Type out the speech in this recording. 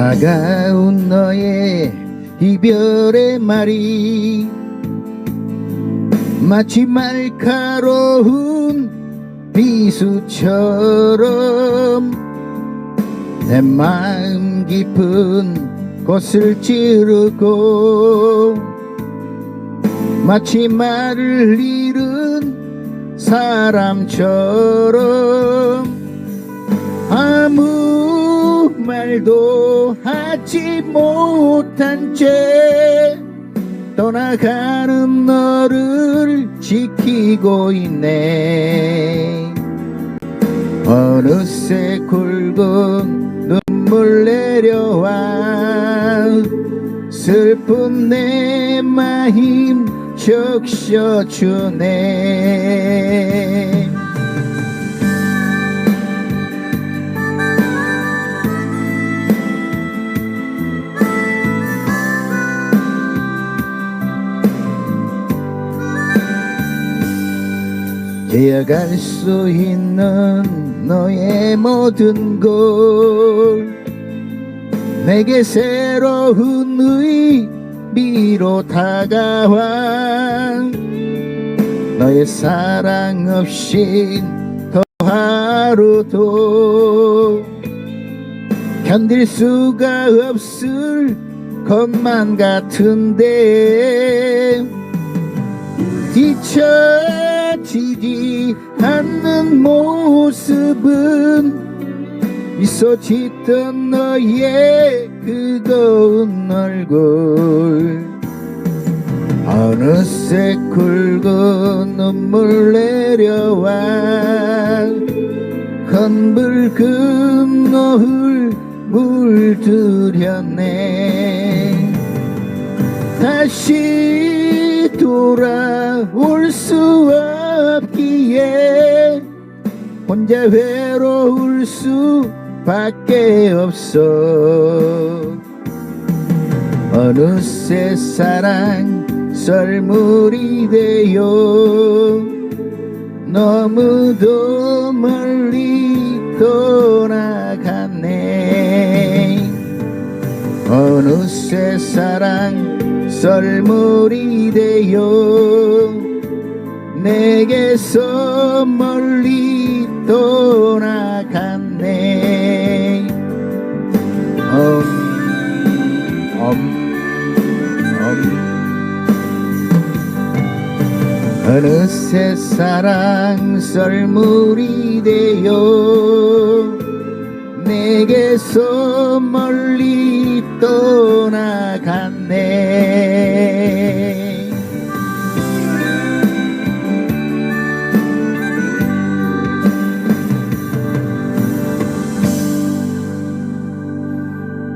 차가운 너의 이별의 말이 마치 날카로운 비수처럼 내 마음 깊은 곳을 찌르고 마치 말을 잃은 사람처럼 아무 말도 하지 못한 채 떠나가는 너를 지키고 있네. 어느새 굵은 눈물 내려와 슬픈 내 마음 적셔주네 되어갈 수 있는 너의 모든 걸 내게 새로운 의미로 다가와 너의 사랑 없인 더 하루도 견딜 수가 없을 것만 같은데 뒤처지지 않는 모습은 미소 짓던 너의 그거운 얼굴. 어느새 굵은 눈물 내려와 건붉은 노을 물들였네. 다시 돌아올 수 없기에 혼자 외로울 수밖에 없어. 어느새 사랑 썰물이 되어 너무도 멀리 떠나갔네. 어느새 사랑 썰물이 되어 내게서 멀리 떠나갔네 엄, 엄, 엄. 어느새 사랑 썰물이 되어 내게서 멀리 떠나